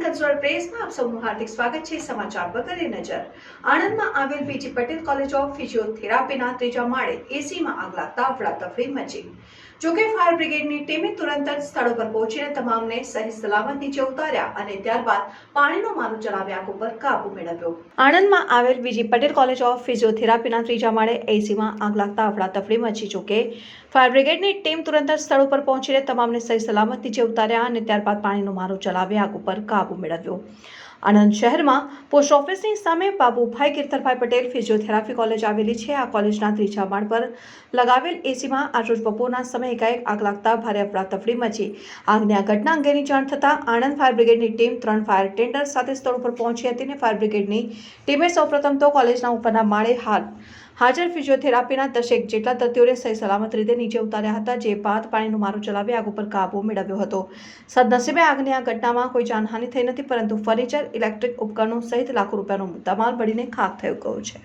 પ્રેસમાં આપ સૌનું હાર્દિક સ્વાગત છે સમાચાર વગરે નજર. આણંદમાં આવેલ પીજી પટેલ કોલેજ ઓફ ફિઝિયોથેરાપીના ત્રીજા માળે એસીમાં આગ લાગતા અફડાતફડી મચી. જોકે ફાયર બ્રિગેડની ટીમે તુરંત જ સ્થળ પર પહોંચીને તમામને સહી સલામત નીચે ઉતાર્યા અને ત્યારબાદ પાણીનો મારો ચલાવી આગ ઉપર કાબુ મેળવ્યો. આણંદમાં આવેલ બીજી પટેલ કોલેજ ઓફ ફિઝિયોથેરાપીના ત્રીજા માળે એસીમાં આગ લાગતા અફડાતફડી મચી. જોકે ફાયર બ્રિગેડની ટીમ તુરંત જ સ્થળ ઉપર પહોંચીને તમામને સહી સલામત નીચે ઉતાર્યા અને ત્યારબાદ પાણીનો મારો ચલાવી આગ ઉપર કાબુ મેળવ્યો આણંદ શહેરમાં પોસ્ટ ઓફિસની સામે બાબુભાઈ કીર્તનભાઈ પટેલ ફિઝિયોથેરાપી કોલેજ આવેલી છે. આ કોલેજના ત્રીજા માળ પર લગાવેલ એસીમાં આજરોજ બપોરના સમયે એકાએક આગ લાગતા ભારે અફડાતફડી મચી. આગની આ ઘટના અંગેની જાણ થતાં આણંદ ફાયર બ્રિગેડની ટીમ ત્રણ ફાયર ટેન્ડર સાથે સ્થળ ઉપર પહોંચી હતી અને ફાયર બ્રિગેડની ટીમે સૌપ્રથમ તો કોલેજના ઉપરના માળે હાલ હાજર ફિઝિયોથેરાપીના દશેક જેટલા દર્દીઓને સહી સલામત રીતે નીચે ઉતાર્યા હતા, જે બાદ પાણીનો મારો ચલાવી આગ ઉપર કાબુ મેળવ્યો હતો. સદનસીબે આગની આ ઘટનામાં કોઈ જાનહાનિ થઈ નથી, પરંતુ ફર્નિચર ઇલેક્ટ્રિક ઉપકરણો સહિત લાખો રૂપિયાનો મુદ્દામાલ બળીને ખાખ થયો ગયો છે.